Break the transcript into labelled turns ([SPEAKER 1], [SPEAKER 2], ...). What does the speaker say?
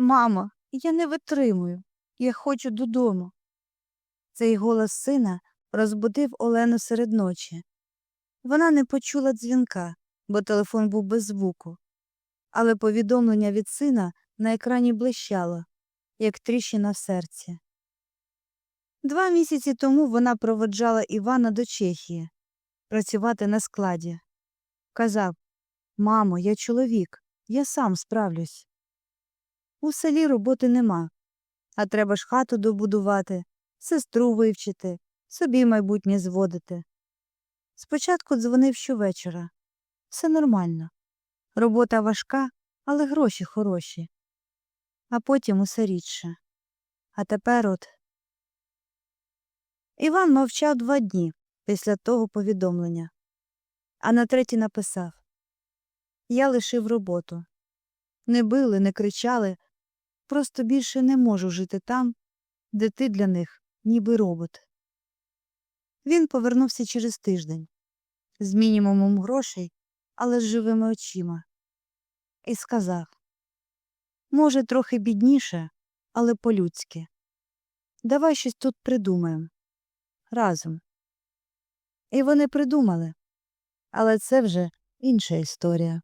[SPEAKER 1] Мамо, я не витримую. Я хочу додому. Цей голос сина розбудив Олену серед ночі. Вона не почула дзвінка, бо телефон був без звуку. Але повідомлення від сина на екрані блищало, як тріщина в серці. Два місяці тому вона проводжала Івана до Чехії працювати на складі. Казав Мамо, я чоловік, я сам справлюсь. У селі роботи нема, а треба ж хату добудувати, сестру вивчити, собі майбутнє зводити. Спочатку дзвонив щовечора. Все нормально. Робота важка, але гроші хороші. А потім усе рідше. А тепер от. Іван мовчав два дні після того повідомлення, а на третій написав Я лишив роботу. Не били, не кричали, просто більше не можу жити там, де ти для них ніби робот. Він повернувся через тиждень з мінімумом грошей, але з живими очима, і сказав Може, трохи бідніше, але по-людськи. Давай щось тут придумаємо. Разом. І вони придумали. Але це вже інша історія.